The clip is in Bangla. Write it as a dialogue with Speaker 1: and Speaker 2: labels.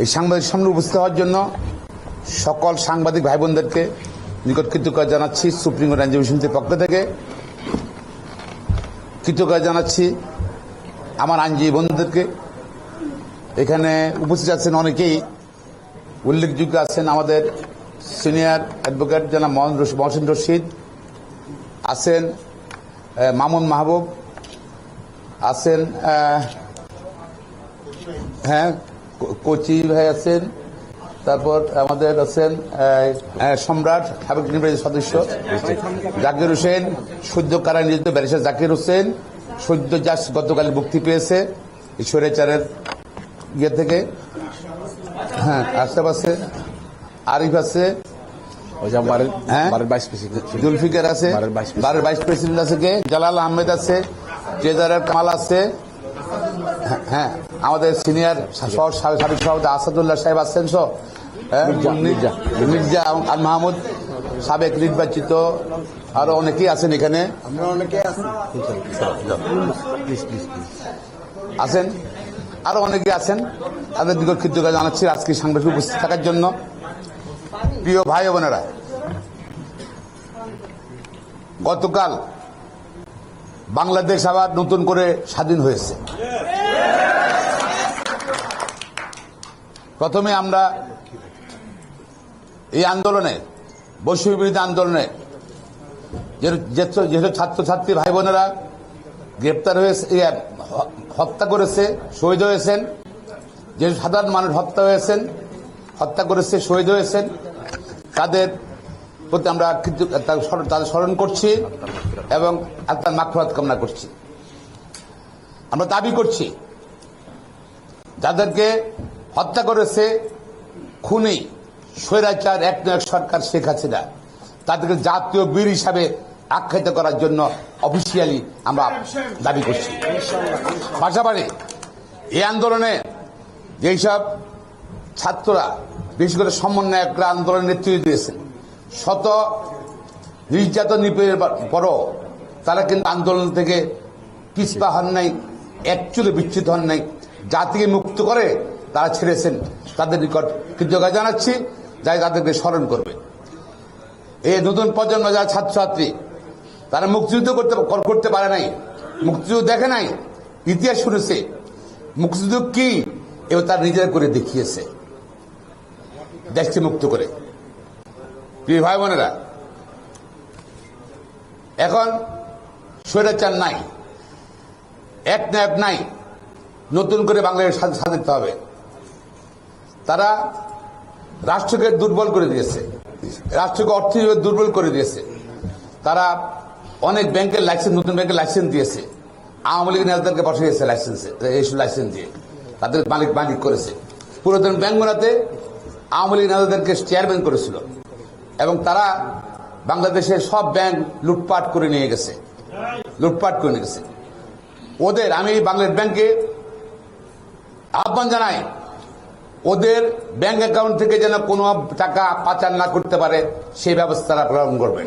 Speaker 1: এই সাংবাদিক সামনে উপস্থিত হওয়ার জন্য সকল সাংবাদিক ভাই বোনদেরকে নিকট কৃতজ্ঞতা জানাচ্ছি, সুপ্রিম কোর্ট আইনজীবী সমিতির পক্ষ থেকে। কৃতজ্ঞতা জানাচ্ছি আমার আইনজীবী বন্ধুদেরকে। এখানে উপস্থিত আছেন অনেকেই। উল্লেখযোগ্য আছেন আমাদের সিনিয়র অ্যাডভোকেট জনাব মোহাম্মদ রশিদ- মহসিন রশিদ। আছেন মামুন মাহবুব। আছেন হ্যাঁ কো- কোচি ভাই আছেন তারপর আমাদের আছেন সম্রাট সাবেক নির্বাহী সদস্য জাকির হোসেন সদ্য কারা নিযুক্ত ব্যারিস্টার জাকির হোসেন সদ্য জাস গতকাল মুক্তি পেয়েছে এই স্বৈরাচারের ইয়ে থেকে হ্যাঁ আশরাফ আছে আরিফ আছে হ্যাঁ?
Speaker 2: বাইশ
Speaker 1: জুলফিকার আছে
Speaker 2: বারের ভাইস প্রেসিডেন্ট।
Speaker 1: প্রেসিডেন্ট আছে কে জালাল আহমেদ আছে ট্রেজারার কামাল আছে হ্যাঁ, হ্যাঁ। আমাদের সিনিয়র সাবেক সভাপতি আসাদুল্লাহ সাহেব আছেন সব হ্যাঁ, মির্জা আল মাহমুদ সাবেক নির্বাচিত আরও অনেকেই আছেন এখানে। আছেন? আরও অনেকে আছেন। তাদের দিকে কৃতজ্ঞতা জানাচ্ছি আজকে সাংবাদিক উপস্থিত থাকার জন্য। প্রিয় ভাই বোনেরা গতকাল বাংলাদেশ আবার নতুন করে স্বাধীন হয়েছে। প্রথমে আমরা এই আন্দোলনে বৈশ্বিক বিরোধী আন্দোলনে যেসব ছাত্রছাত্রী ভাই বোনেরা গ্রেপ্তার হয়েছে হত্যা করেছে, শহীদ হয়েছেন যে সাধারণ মানুষ হত্যা হয়েছেন, হত্যা করেছে, শহীদ হয়েছেন, তাদের প্রতি আমরা তাদের স্মরণ- করছি এবং আত্মার মাক্ষরাত কামনা করছি। আমরা দাবি করছি, যাদেরকে হত্যা করেছে খুনি, স্বৈরাচার, এক নয় সরকার শেখ হাসিনা। তাদেরকে জাতীয় বীর হিসাবে আখ্যায়িত করার জন্য অফিসিয়ালি আমরা দাবি করছি। পাশাপাশি এই আন্দোলনে যেসব ছাত্ররা, বিশেষ করে সমন্বয়করা আন্দোলনের নেতৃত্ব দিয়েছেন, শত নির্যাতন নিপীড়ের পরও তারা কিন্তু আন্দোলন থেকে পিছপা হন নাই, একচুলে বিচ্যুত হন নাই। জাতিকে মুক্ত করে তারা ছেড়েছেন তাদের নিকট কৃতজ্ঞতা জানাচ্ছি, যাই তাদেরকে স্মরণ করবে। এই নতুন প্রজন্ম, যারা ছাত্রছাত্রী, তারা মুক্তিযুদ্ধ করতে করতে পারে নাই, মুক্তিযুদ্ধ দেখে নাই, ইতিহাস শুনেছে, মুক্তিযুদ্ধ কি, এবার তারা নিজেরা করে দেখিয়েছে, দেশকে মুক্ত করে। প্রিয় ভাই বোনেরা এখন স্বৈরাচার নাই এক না এক নাই, নতুন করে বাংলাদেশ স্বাধীন হবে। তারা রাষ্ট্রকে দুর্বল করে দিয়েছে। রাষ্ট্রকে অর্থনৈতিক দুর্বল করে দিয়েছে। তারা অনেক ব্যাংকের লাইসেন্স নতুন ব্যাংকের লাইসেন্স দিয়েছে। আওয়ামী লীগ নেতাদেরকে বসিয়েছে লাইসেন্সে এইসব লাইসেন্স দিয়ে। তাদের মালিক মালিক করেছে। পুরাতন ব্যাংকগুলোতে আওয়ামী লীগ নেতাদেরকে চেয়ারম্যান করেছিল। এবং তারা বাংলাদেশের সব ব্যাংক লুটপাট করে নিয়ে গেছে। লুটপাট করে নিয়ে গেছে। ওদের, আমি বাংলাদেশ ব্যাংকে আহ্বান জানাই। ওদের ব্যাংক অ্যাকাউন্ট থেকে যেন কোনো টাকা পাচার না করতে পারে, সেই ব্যবস্থা আপনারা গ্রহণ করবেন।